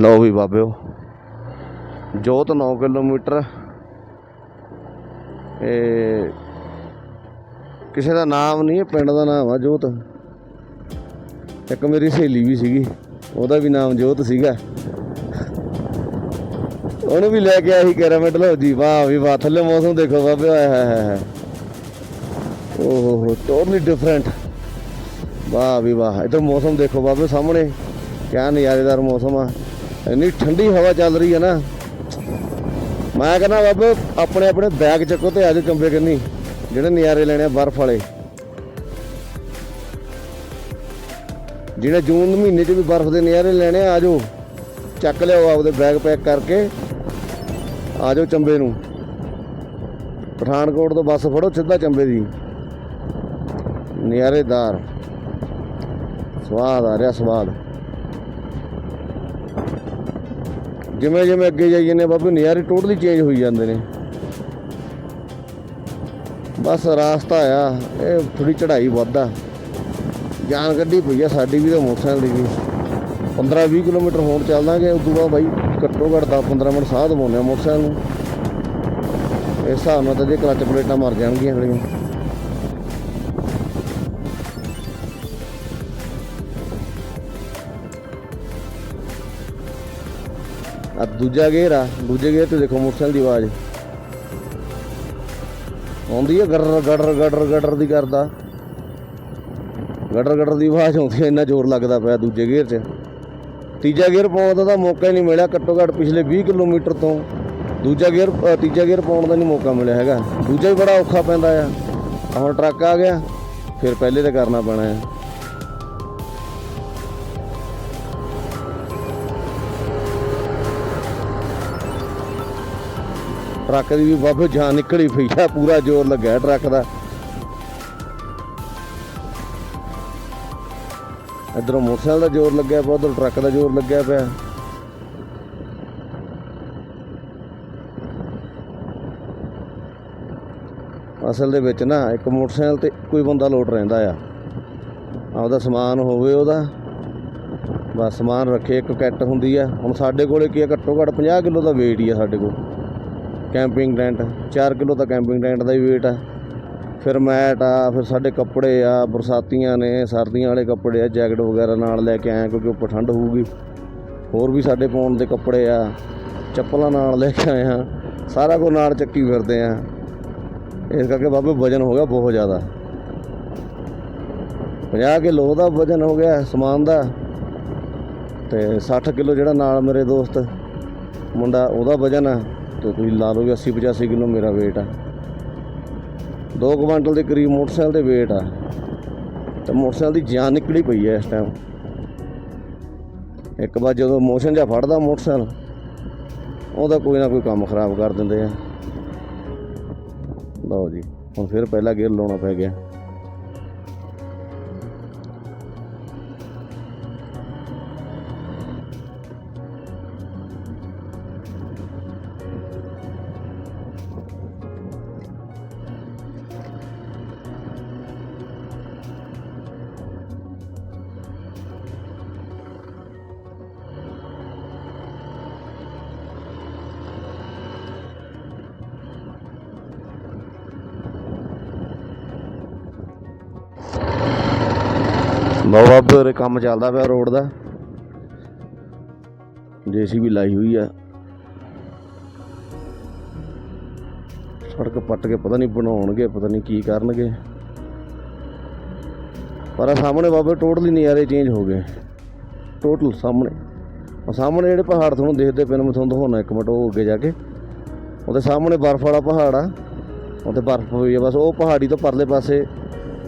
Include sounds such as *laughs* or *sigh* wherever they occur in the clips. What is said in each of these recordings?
ਲਓ ਵੀ ਬਾਬਿਓ, ਜੋਤ 9 ਕਿਲੋਮੀਟਰ। ਇਹ ਕਿਸੇ ਦਾ ਨਾਮ ਨਹੀਂ ਇਹ ਪਿੰਡ ਦਾ ਨਾਮ ਆ ਜੋਤ। ਇੱਕ ਮੇਰੀ ਸਹੇਲੀ ਵੀ ਸੀਗੀ, ਉਹਦਾ ਵੀ ਨਾਮ ਜੋਤ ਸੀਗਾ। ਉਹਨੂੰ ਵੀ ਲੈ ਕੇ ਆਇਆ ਸੀ ਕੈਰਾਮੈਟ, ਲਓ ਜੀ, ਵਾਹ ਵੀ ਵਾਹ, ਥੱਲੇ ਮੌਸਮ ਦੇਖੋ ਬਾਬੇ, ਆਏ ਹਾਏ ਹਾਏ ਓਹ ਹੋ ਟੋਟਲੀ ਡਿਫਰੈਂਟ ਵਾਹ ਵੀ ਵਾਹ, ਇਧਰ ਮੌਸਮ ਦੇਖੋ ਬਾਬੇ, ਸਾਹਮਣੇ। ਕਿਆ ਨਜ਼ਾਰੇਦਾਰ ਮੌਸਮ ਆ। ਇੰਨੀ ਠੰਡੀ ਹਵਾ ਚੱਲ ਰਹੀ ਹੈ ਨਾ। ਮੈਂ ਕਹਿੰਦਾ ਬਾਬੇ, ਆਪਣੇ ਆਪਣੇ ਬੈਗ ਚੱਕੋ ਤੇ ਆਜੋ ਚੰਬੇ ਕੰਨੀ, ਜਿਹੜੇ ਨਜ਼ਾਰੇ ਲੈਣੇ ਆ ਬਰਫ਼ ਵਾਲੇ। ਜਿਹੜੇ ਜੂਨ ਮਹੀਨੇ 'ਚ ਵੀ ਬਰਫ਼ ਦੇ ਨਜ਼ਾਰੇ ਲੈਣੇ ਆ ਆਜੋ ਚੱਕ ਲਿਆਓ ਆਪਦੇ ਬੈਗ ਪੈਕ ਕਰਕੇ ਆਜੋ ਚੰਬੇ ਨੂੰ। ਪਠਾਨਕੋਟ ਤੋਂ ਬੱਸ ਫੜੋ ਸਿੱਧਾ ਚੰਬੇ ਦੀ। ਨਜ਼ਾਰੇਦਾਰ ਸਵਾਦ ਆ ਰਿਹਾ ਸਵਾਦ। ਜਿਵੇਂ ਜਿਵੇਂ ਅੱਗੇ ਜਾਈ ਜਾਂਦੇ ਬਾਬੂ, ਨਜ਼ਾਰੇ ਟੋਟਲੀ ਚੇਂਜ ਹੋਈ ਜਾਂਦੇ ਨੇ। ਬਸ ਰਾਸਤਾ ਆ, ਇਹ ਥੋੜੀ ਚੜ੍ਹਾਈ ਵੱਧਾ ਜਾਨ ਗੱਡੀ ਪਈ ਆ ਸਾਡੀ ਵੀ ਤਾਂ ਮੋਟਰਸਾਈਕਲ ਦੀ ਵੀ। 15 20 ਕਿਲੋਮੀਟਰ ਹੋਣ ਚੱਲਦਾਂਗੇ ਉਸ ਤੋਂ ਬਾਅਦ ਬਾਈ ਘੱਟੋ ਘੱਟ 10 15 ਮਿੰਟ ਸਾਹ ਦਵਾਉਂਦੇ ਆ ਮੋਟਰਸਾਈਕਲ ਨੂੰ। ਇਸ ਹਿਸਾਬ ਨਾਲ ਤਾਂ ਜੇ ਕਲਚ ਪਲੇਟਾਂ ਮਰ ਜਾਣਗੀਆਂ ਹਲੀਆਂ ਆ ਦੂਜਾ ਗੇਅਰ ਆ, ਦੂਜੇ ਗੇਅਰ ਤੇ ਦੇਖੋ ਮੋਟਰਸਾਈਕਲ ਦੀ ਆਵਾਜ਼। ਆਉਂਦੀ ਹੈ ਗੜਰ ਗੜਰ ਗੜਰ ਗੜਰ ਦੀ ਕਰਦਾ। ਗੜਰ ਗੜਰ ਦੀ ਆਵਾਜ਼ ਆਉਂਦੀ ਹੈ ਇੰਨਾ ਜ਼ੋਰ ਲੱਗਦਾ ਪਿਆ ਦੂਜੇ ਗੇਅਰ 'ਚ। ਤੀਜਾ ਗੇਅਰ ਪਾਉਣ ਦਾ ਤਾਂ ਮੌਕਾ ਹੀ ਨਹੀਂ ਮਿਲਿਆ, ਘੱਟੋ ਘੱਟ ਪਿਛਲੇ 20 ਕਿਲੋਮੀਟਰ ਤੋਂ। ਦੂਜਾ ਗੇਅਰ ਤੀਜਾ ਗੇਅਰ ਪਾਉਣ ਦਾ ਨਹੀਂ ਮੌਕਾ ਮਿਲਿਆ ਹੈਗਾ। ਦੂਜਾ ਹੀ ਬੜਾ ਔਖਾ ਪੈਂਦਾ ਆ। ਹੁਣ ਟਰੱਕ ਆ ਗਿਆ, ਫਿਰ ਪਹਿਲੇ ਤੇ ਕਰਨਾ ਪੈਣਾ ਆ। ਟਰੱਕ ਦੀ ਵੀ ਬਾਬੇ ਜਾਨ ਨਿਕਲੀ ਪਈ ਆ, ਪੂਰਾ ਜ਼ੋਰ ਲੱਗਿਆ ਟਰੱਕ ਦਾ। ਇਧਰੋਂ ਮੋਟਰਸਾਈਕਲ ਦਾ ਜ਼ੋਰ ਲੱਗਿਆ ਪਿਆ, ਉਧਰ ਟਰੱਕ ਦਾ ਜ਼ੋਰ ਲੱਗਿਆ ਪਿਆ। ਅਸਲ ਦੇ ਵਿੱਚ ਨਾ, ਇੱਕ ਮੋਟਰਸਾਈਕਲ ਤੇ ਕੋਈ ਬੰਦਾ ਲੋਟ ਰਹਿੰਦਾ ਆ। ਆਪਦਾ ਸਮਾਨ ਹੋਵੇ ਉਹਦਾ, ਬਸ ਸਮਾਨ ਰੱਖੇ, ਇੱਕ ਕਿੱਟ ਹੁੰਦੀ ਆ। ਹੁਣ ਸਾਡੇ ਕੋਲੇ ਕੀ ਆ, ਘੱਟੋ ਘੱਟ 50 ਕਿਲੋ ਦਾ weight ਹੀ ਆ ਸਾਡੇ ਕੋਲ। ਕੈਂਪਿੰਗ ਟੈਂਟ 4 ਕਿਲੋ ਤਾਂ ਕੈਂਪਿੰਗ ਟੈਂਟ ਦਾ ਹੀ weight ਆ। ਫਿਰ ਮੈਟ ਆ, ਫਿਰ ਸਾਡੇ ਕੱਪੜੇ ਆ, ਬਰਸਾਤੀਆਂ ਨੇ, ਸਰਦੀਆਂ ਵਾਲੇ ਕੱਪੜੇ ਆ, ਜੈਕਟ ਵਗੈਰਾ ਨਾਲ ਲੈ ਕੇ ਆਏ ਕਿਉਂਕਿ ਉੱਪਰ ਠੰਡ ਹੋਊਗੀ। ਹੋਰ ਵੀ ਸਾਡੇ ਪਾਉਣ ਦੇ ਕੱਪੜੇ ਆ, ਚੱਪਲਾਂ ਨਾਲ ਲੈ ਕੇ ਆਏ ਆ ਸਾਰਾ ਕੁਝ ਨਾਲ ਚੱਕੀ ਫਿਰਦੇ ਆ। ਇਸ ਕਰਕੇ ਬਾਬੇ ਵਜਨ ਹੋ ਗਿਆ ਬਹੁਤ ਜ਼ਿਆਦਾ। 50 ਕਿਲੋ ਦਾ ਵਜਨ ਹੋ ਗਿਆ, ਸਮਾਨ ਦਾ। ਤੇ 60 ਕਿਲੋ ਜਿਹੜਾ ਨਾਲ ਮੇਰੇ ਦੋਸਤ, ਮੁੰਡਾ, ਉਹਦਾ ਵਜਨ ਆ। ਤੇ ਤੁਸੀਂ ਲਾ ਲਓ ਵੀ 80 85 ਕਿਲੋ ਮੇਰਾ weight ਆ। 2 ਕੁਇੰਟਲ ਦੇ ਕਰੀਬ ਮੋਟਰਸਾਈਕਲ ਦੇ weight ਆ। ਤੇ ਮੋਟਰਸਾਈਕਲ ਦੀ ਜਾਨ ਨਿਕਲੀ ਪਈ ਐ ਇਸ ਟਾਈਮ ਇੱਕ ਵਾਰ ਜਦੋਂ ਮੋਸ਼ਨ ਜਾਂ ਫੜਦਾ ਮੋਟਰਸਾਈਕਲ, ਉਹਦਾ ਕੋਈ ਨਾ ਕੋਈ ਕੰਮ ਖਰਾਬ ਕਰ ਦਿੰਦੇ ਆ। ਲਓ ਜੀ, ਹੁਣ ਫਿਰ ਪਹਿਲਾ ਗੇਅਰ ਲਾਉਣਾ ਪੈ ਗਿਆ। ਬਾਬੇ, ਉਰੇ ਕੰਮ ਚੱਲਦਾ ਪਿਆ ਰੋਡ ਦਾ। ਜੇਸੀਬੀ ਲਾਈ ਹੋਈ ਆ। ਸੜਕ ਪੱਟ ਕੇ ਪਤਾ ਨਹੀਂ ਬਣਾਉਣਗੇ, ਪਤਾ ਨਹੀਂ ਕੀ ਕਰਨਗੇ। ਪਰ ਆਹ ਸਾਹਮਣੇ ਬਾਬੇ, ਟੋਟਲੀ ਨਜ਼ਾਰੇ ਚੇਂਜ ਹੋ ਗਏ। ਟੋਟਲ ਸਾਹਮਣੇ। ਉਹ ਸਾਹਮਣੇ ਜਿਹੜੇ ਪਹਾੜ ਤੁਹਾਨੂੰ ਦੇਖਦੇ ਪਏ ਨੇ, ਮੈਂ ਤੁਹਾਨੂੰ ਦਿਖਾਉਣਾ ਇੱਕ ਮਿੰਟ, ਉਹ ਅੱਗੇ ਜਾ ਕੇ। ਉਹਦੇ ਸਾਹਮਣੇ ਬਰਫ਼ ਵਾਲਾ ਪਹਾੜ ਆ। ਉੱਥੇ ਬਰਫ਼ ਹੋਈ ਆ, ਬਸ ਉਹ ਪਹਾੜੀ ਤੋਂ ਪਰਲੇ ਪਾਸੇ,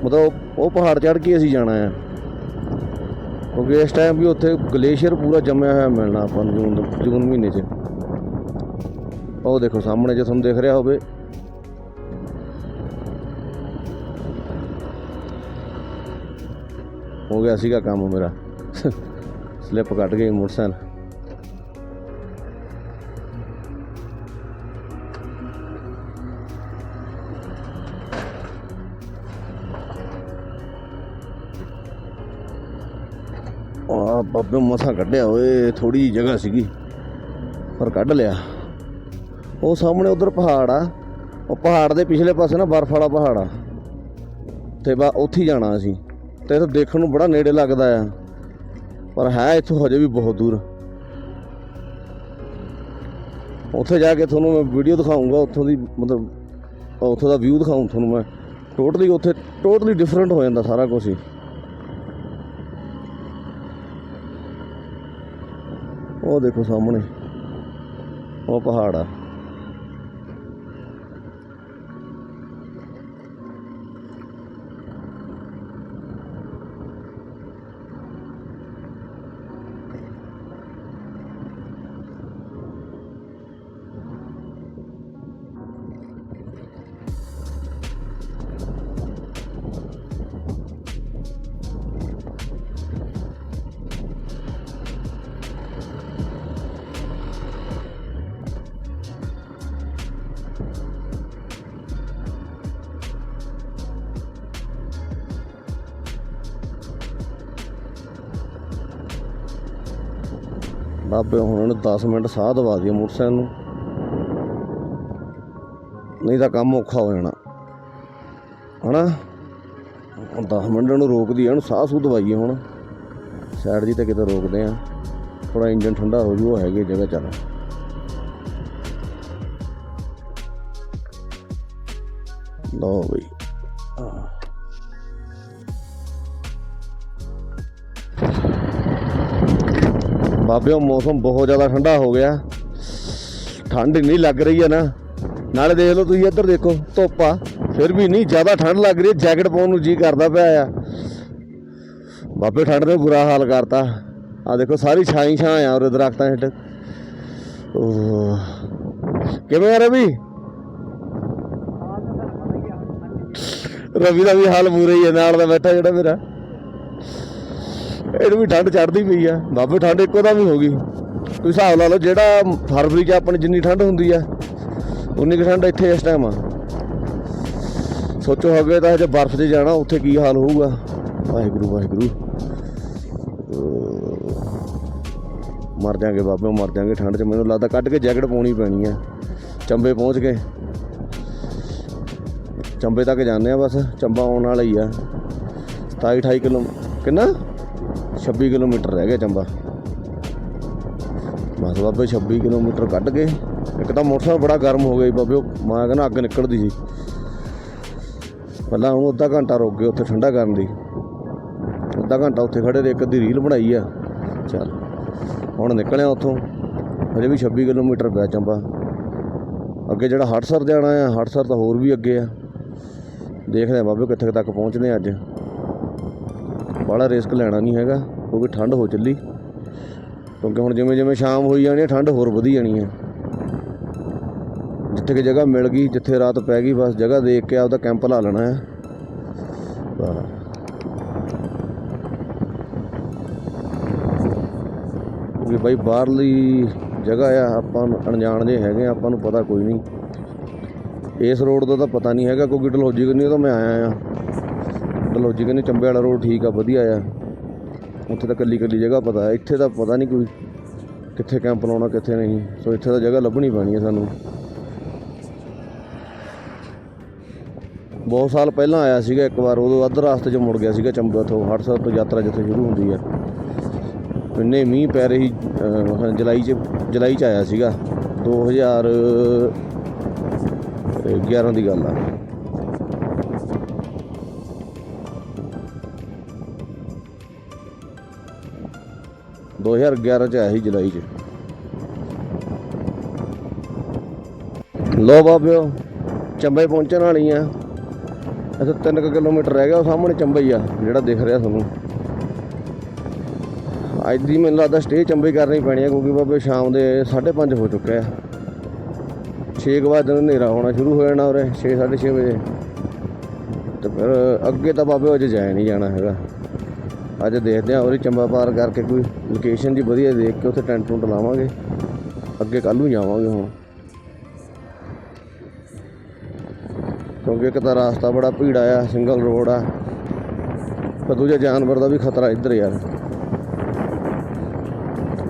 ਮਤਲਬ ਉਹ ਪਹਾੜ ਚੜ੍ਹ ਕੇ ਅਸੀਂ ਜਾਣਾ ਆ। ਕਿਉਂਕਿ ਇਸ ਟਾਈਮ ਵੀ ਉੱਥੇ ਗਲੇਸ਼ੀਅਰ ਪੂਰਾ ਜੰਮਿਆ ਹੋਇਆ ਮਿਲਣਾ ਆਪਾਂ ਨੂੰ ਜੂਨ ਜੂਨ ਮਹੀਨੇ 'ਚ। ਉਹ ਦੇਖੋ ਸਾਹਮਣੇ ਜੇ ਤੁਹਾਨੂੰ ਦਿਖ ਰਿਹਾ ਹੋਵੇ। ਹੋ ਗਿਆ ਸੀਗਾ ਕੰਮ ਮੇਰਾ। *laughs* ਸਲਿੱਪ ਕੱਟ ਗਈ ਮੋਟਰਸਾਈਕਲ। ਆ ਬਾਬੇ ਮਸਾ ਕੱਢਿਆ, ਓਏ ਥੋੜੀ ਜਿਹੀ ਜਗ੍ਹਾ ਸੀਗੀ। ਪਰ ਕੱਢ ਲਿਆ। ਉਹ ਸਾਹਮਣੇ ਉਧਰ ਪਹਾੜ ਆ। ਉਹ ਪਹਾੜ ਦੇ ਪਿਛਲੇ ਪਾਸੇ ਨਾ ਬਰਫ਼ ਵਾਲਾ ਪਹਾੜ ਆ। ਤੇ ਬਾ ਉੱਥੇ ਹੀ ਜਾਣਾ ਅਸੀਂ। ਤੇ ਇਹ ਦੇਖਣ ਨੂੰ ਬੜਾ ਨੇੜੇ ਲੱਗਦਾ ਆ। ਪਰ ਹੈ ਇੱਥੋਂ ਹਜੇ ਵੀ ਬਹੁਤ ਦੂਰ। ਉੱਥੇ ਜਾ ਕੇ ਤੁਹਾਨੂੰ ਮੈਂ ਵੀਡੀਓ ਦਿਖਾਉਂਗਾ ਉੱਥੋਂ ਦੀ ਮਤਲਬ, ਉੱਥੋਂ ਦਾ ਵਿਊ ਦਿਖਾਉਂ ਤੁਹਾਨੂੰ ਮੈਂ। ਟੋਟਲੀ ਉੱਥੇ ਟੋਟਲੀ ਡਿਫਰੈਂਟ ਹੋ ਜਾਂਦਾ ਸਾਰਾ ਕੁਝ ਹੀ। ਉਹ ਦੇਖੋ ਸਾਹਮਣੇ। ਉਹ ਪਹਾੜ ਆ। ਬਾਬੇ ਹੁਣ ਉਹਨੇ 10 ਮਿੰਟ ਸਾਹ ਦਵਾ ਦਿਆ ਮੋਟਰਸਾਈਕਲ ਨੂੰ। ਨਹੀਂ ਤਾਂ ਕੰਮ ਔਖਾ ਹੋ ਜਾਣਾ। ਹਨਾ? ਹੁਣ 10 ਮਿੰਟ ਨੂੰ ਰੋਕਦੀ ਆ ਉਹਨੂੰ ਸਾਹ ਸੂ ਦਵਾਈਏ ਹੁਣ। ਸਾਈਡ ਦੀ ਤਾਂ ਕਿਤੇ ਰੋਕਦੇ ਆ। ਥੋੜਾ ਇੰਜਨ ਠੰਡਾ ਹੋ ਜੂ, ਉਹ ਹੈਗੀ ਜਗ੍ਹਾ ਚੱਲ। ਲਓ ਬਈ। ਬਾਬਿਓ ਮੌਸਮ ਬਹੁਤ ਜ਼ਿਆਦਾ ਠੰਡਾ ਹੋ ਗਿਆ। ਠੰਡ ਨਹੀਂ ਲੱਗ ਰਹੀ ਹੈ ਨਾ। ਨਾਲੇ ਦੇਖ ਲਓ ਤੁਸੀਂ ਇੱਧਰ ਦੇਖੋ, ਧੁੱਪ ਆ। ਫਿਰ ਵੀ ਨਹੀਂ ਜ਼ਿਆਦਾ ਠੰਡ ਲੱਗ ਰਹੀ ਹੈ, ਜੈਕਟ ਪਾਉਣ ਨੂੰ ਜੀ ਕਰਦਾ ਪਿਆ ਆ। ਬਾਬੇ, ਠੰਡ ਨੇ ਬੁਰਾ ਹਾਲ ਕਰਤਾ। ਆ ਦੇਖੋ, ਸਾਰੀ ਛਾਈ ਛਾਂ ਆ ਉਰੇ ਦਰਖਤਾਂ ਹੇਠ। ਕਿਵੇਂ ਆ ਰਵੀ? ਰਵੀ ਦਾ ਵੀ ਹਾਲ ਬੁਰਾ ਹੀ ਹੈ, ਨਾਲ ਦਾ ਬੈਠਾ ਜਿਹੜਾ ਮੇਰਾ। ਇਹਨੂੰ ਵੀ ਠੰਡ ਚੜਦੀ ਪਈ ਆ। ਬਾਬੇ, ਠੰਡ ਇੱਕੋ ਦਮ ਹੀ ਹੋ ਗਈ। ਤੁਸੀਂ ਹਿਸਾਬ ਲਾ ਲਓ, ਜਿਹੜਾ ਫਰਵਰੀ 'ਚ ਆਪਣੀ ਜਿੰਨੀ ਠੰਡ ਹੁੰਦੀ ਆ, ਉਨੀ ਕੁ ਠੰਡ ਇੱਥੇ ਇਸ ਟਾਈਮ ਆ। ਸੋਚੋ ਹੋਵੇ ਤਾਂ ਜੇ ਬਰਫ਼ 'ਚ ਜਾਣਾ, ਉੱਥੇ ਕੀ ਹਾਲ ਹੋਊਗਾ? ਵਾਹਿਗੁਰੂ ਵਾਹਿਗੁਰੂ। ਮਰ ਜਾਾਂਗੇ ਬਾਬੇ, ਮਰ ਜਾਾਂਗੇ ਠੰਡ 'ਚ। ਮੈਨੂੰ ਲੱਗਦਾ ਕੱਢ ਕੇ ਜੈਕਟ ਪਾਉਣੀ ਪੈਣੀ ਆ। ਚੰਬੇ ਪਹੁੰਚ ਗਏ ਚੰਬੇ ਤੱਕ ਜਾਂਦੇ ਆ ਬਸ। ਚੰਬਾ ਆਉਣ ਵਾਲਾ ਹੀ ਆ। 27 28 ਕਿਲੋ ਕਿੰਨਾ? 26 ਕਿਲੋਮੀਟਰ ਰਹਿ ਗਿਆ ਚੰਬਾ। ਬਸ ਬਾਬੇ 26 ਕਿਲੋਮੀਟਰ ਕੱਢ ਗਏ ਇੱਕ ਤਾਂ ਮੋਟਰਸਾਈਕਲ ਬੜਾ ਗਰਮ ਹੋ ਗਿਆ ਜੀ ਬਾਬੇ, ਉਹ ਮੈਂ ਕਹਿੰਦਾ ਅੱਗ ਨਿਕਲਦੀ ਸੀ। ਪਹਿਲਾਂ ਉਹਨੂੰ ਅੱਧਾ ਘੰਟਾ ਰੁਕ ਗਏ ਉੱਥੇ ਠੰਡਾ ਕਰਨ ਦੀ। ਅੱਧਾ ਘੰਟਾ ਉੱਥੇ ਖੜੇ ਰਹੇ, ਇੱਕ ਅੱਧੀ ਰੀਲ ਬਣਾਈ ਆ। ਚੱਲ, ਹੁਣ ਨਿਕਲਿਆ ਉੱਥੋਂ। ਹਜੇ ਵੀ 26 ਕਿਲੋਮੀਟਰ ਪਿਆ ਚੰਬਾ। ਅੱਗੇ ਜਿਹੜਾ ਹੜਸਰ ਜਾਣਾ ਆ ਹੜਸਰ ਤਾਂ ਹੋਰ ਵੀ ਅੱਗੇ ਆ। ਦੇਖਦੇ ਆ ਬਾਬੇ ਕਿੱਥੇ ਤੱਕ ਪਹੁੰਚਦੇ ਆ ਅੱਜ। ਬਾਹਲਾ ਰਿਸਕ ਲੈਣਾ ਨਹੀਂ ਹੈਗਾ ਕਿਉਂਕਿ ਠੰਡ ਹੋ ਚੱਲੀ। ਕਿਉਂਕਿ ਹੁਣ ਜਿਵੇਂ ਜਿਵੇਂ ਸ਼ਾਮ ਹੋਈ ਜਾਣੀ ਹੈ ਠੰਡ ਹੋਰ ਵਧੀ ਜਾਣੀ ਹੈ ਜਿੱਥੇ ਕਿ ਜਗ੍ਹਾ ਮਿਲ ਗਈ ਜਿੱਥੇ ਰਾਤ ਪੈ ਗਈ ਬਸ ਜਗ੍ਹਾ ਦੇਖ ਕੇ ਆਪਦਾ ਕੈਂਪ ਲਾ ਲੈਣਾ ਹੈ। ਬਸ। ਬਾਈ ਬਾਹਰਲੀ ਜਗ੍ਹਾ ਆ ਆਪਾਂ ਨੂੰ ਅਣਜਾਣ ਜੇ ਹੈਗੇ ਆ, ਆਪਾਂ ਨੂੰ ਪਤਾ ਕੋਈ ਨਹੀਂ। ਇਸ ਰੋਡ ਦਾ ਤਾਂ ਪਤਾ ਨਹੀਂ ਹੈਗਾ ਕਿਉਂਕਿ ਡਲਹੌਜੀ ਉਹ ਤਾਂ ਮੈਂ ਆਇਆ ਆ। ਡਲਹੌਜੀ ਕਹਿੰਦੇ ਚੰਬੇ ਵਾਲਾ ਰੋਡ ਠੀਕ ਆ, ਵਧੀਆ ਆ। ਉੱਥੇ ਤਾਂ ਕੱਲੀ ਕੱਲੀ ਜਗ੍ਹਾ ਪਤਾ ਹੈ। ਇੱਥੇ ਤਾਂ ਪਤਾ ਨਹੀਂ ਕੋਈ ਕਿੱਥੇ ਕੈਂਪ ਲਾਉਣਾ, ਕਿੱਥੇ ਨਹੀਂ। ਸੋ ਇੱਥੇ ਤਾਂ ਜਗ੍ਹਾ ਲੱਭਣੀ ਪੈਣੀ ਹੈ ਸਾਨੂੰ। ਬਹੁਤ ਸਾਲ ਪਹਿਲਾਂ ਆਇਆ ਸੀਗਾ ਇੱਕ ਵਾਰ, ਉਦੋਂ ਅੱਧ ਰਸਤੇ 'ਚ ਮੁੜ ਗਿਆ ਸੀਗਾ ਚੰਬਾ ਤੋਂ ਹੜਸਰ ਤੋਂ ਯਾਤਰਾ ਜਿੱਥੇ ਸ਼ੁਰੂ ਹੁੰਦੀ ਹੈ ਇੰਨੇ ਮੀਂਹ ਪੈ ਰਹੀ ਜੁਲਾਈ 'ਚ ਜੁਲਾਈ 'ਚ ਆਇਆ ਸੀਗਾ। 2011 ਦੀ ਗੱਲ ਆ। ਦੋ ਹਜ਼ਾਰ 11 ਚ ਆਇਆ ਸੀ ਜੁਲਾਈ ਚ। ਲੋ ਬਾਬਿਓ, ਚੰਬੇ ਪਹੁੰਚਣ ਵਾਲੀ ਆ। ਇੱਥੇ 3 ਕਿਲੋਮੀਟਰ ਰਹਿ ਗਿਆ, ਉਹ ਸਾਹਮਣੇ ਚੰਬਈ ਆ, ਜਿਹੜਾ ਦਿਖ ਰਿਹਾ ਤੁਹਾਨੂੰ। ਅੱਜ ਦੀ ਮੈਨੂੰ ਲੱਗਦਾ ਸਟੇ ਚੰਬਈ ਕਰਨੀ ਪੈਣੀ ਆ, ਕਿਉਂਕਿ ਬਾਬੇ ਸ਼ਾਮ ਦੇ 5:30 ਹੋ ਚੁੱਕੇ ਆ। 6 ਵਜੇ ਹਨੇਰਾ ਹੋਣਾ ਸ਼ੁਰੂ ਹੋ ਜਾਣਾ ਉਰੇ 6 6:30 ਵਜੇ। ਤੇ ਫਿਰ ਅੱਗੇ ਤਾਂ ਬਾਬੇ ਅੱਜ ਜਾਇਆ ਨਹੀਂ ਜਾਣਾ ਹੈਗਾ। ਅੱਜ ਦੇਖਦੇ ਹਾਂ, ਉਹਦੀ ਚੰਬਾ ਪਾਰ ਕਰਕੇ ਕੋਈ ਲੋਕੇਸ਼ਨ ਜੀ ਵਧੀਆ ਦੇਖ ਕੇ ਉੱਥੇ ਟੈਂਟ ਟੁੰਟ ਲਾਵਾਂਗੇ। ਅੱਗੇ ਕੱਲ੍ਹ ਨੂੰ ਜਾਵਾਂਗੇ ਹੁਣ। ਕਿਉਂਕਿ ਇੱਕ ਤਾਂ ਰਾਸਤਾ ਬੜਾ ਭੀੜਾ ਆ ਸਿੰਗਲ ਰੋਡ ਆ। ਪਰ ਦੂਜਾ ਜਾਨਵਰ ਦਾ ਵੀ ਖਤਰਾ ਇੱਧਰ ਯਾਰ।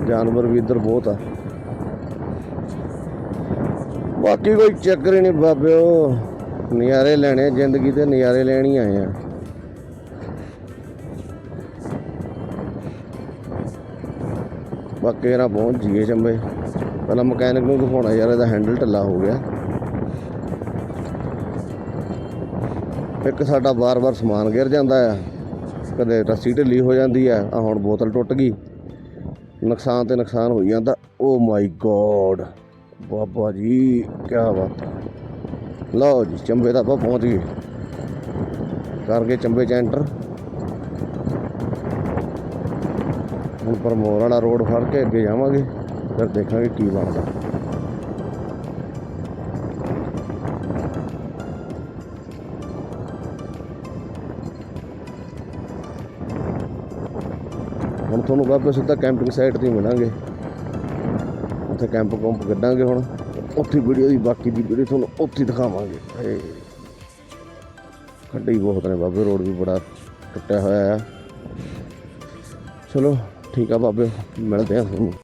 ਜਾਨਵਰ ਵੀ ਇੱਧਰ ਬਹੁਤ ਆ। ਬਾਕੀ ਕੋਈ ਚੱਕਰ ਹੀ ਨਹੀਂ ਬਾਬਿਓ। ਨਜ਼ਾਰੇ ਲੈਣੇ, ਜ਼ਿੰਦਗੀ ਤੇ ਨਜ਼ਾਰੇ ਲੈਣ ਹੀ ਆਏ ਆ। ਬਾਕੀ ਯਾਰ ਪਹੁੰਚ ਜੀਏ ਚੰਬੇ। ਪਹਿਲਾਂ ਮਕੈਨਿਕ ਨੂੰ ਦਿਖਾਉਣਾ ਯਾਰ, ਇਹਦਾ ਹੈਂਡਲ ਢਿੱਲਾ ਹੋ ਗਿਆ। ਇੱਕ ਸਾਡਾ ਵਾਰ-ਵਾਰ ਸਮਾਨ ਗਿਰ ਜਾਂਦਾ ਆ। ਕਦੇ ਰੱਸੀ ਢਿੱਲੀ ਹੋ ਜਾਂਦੀ ਆ ਆ ਹੁਣ ਬੋਤਲ ਟੁੱਟ ਗਈ। ਨੁਕਸਾਨ ਤੇ ਨੁਕਸਾਨ ਹੋਈ ਜਾਂਦਾ। ਓ ਮਾਈ ਗੋਡ ਬਾਬਾ ਜੀ ਕੀ ਬਾਤ। ਲਓ ਜੀ, ਚੰਬੇ ਤਾਂ ਆਪਾਂ ਪਹੁੰਚ ਗਏ। ਕਰ ਗਏ ਚੰਬੇ ਚ ਐਂਟਰ ਹੁਣ ਪਰਮੋਰ ਵਾਲਾ ਰੋਡ ਫੜ ਕੇ ਅੱਗੇ ਜਾਵਾਂਗੇ, ਫਿਰ ਦੇਖਾਂਗੇ ਕੀ ਬਣਦਾ। ਹੁਣ ਤੁਹਾਨੂੰ ਬਾਬੇ ਸਿੱਧਾ ਕੈਂਪਿੰਗ ਸਾਈਟ ਤੇ ਹੀ ਮਿਲਾਂਗੇ। ਉੱਥੇ ਕੈਂਪ ਕੰਪ ਕੱਢਾਂਗੇ ਹੁਣ। ਉੱਥੇ ਵੀਡੀਓ ਦੀ ਬਾਕੀ ਦੀ ਵੀਡੀਓ ਤੁਹਾਨੂੰ ਉੱਥੇ ਦਿਖਾਵਾਂਗੇ। ਖੱਡੇ ਬਹੁਤ ਨੇ ਬਾਬੇ, ਰੋਡ ਵੀ ਬੜਾ ਟੁੱਟਿਆ ਹੋਇਆ ਆ। ਚਲੋ। ਠੀਕ ਆ ਬਾਬੇ ਮਿਲਦੇ ਆ ਤੁਹਾਨੂੰ।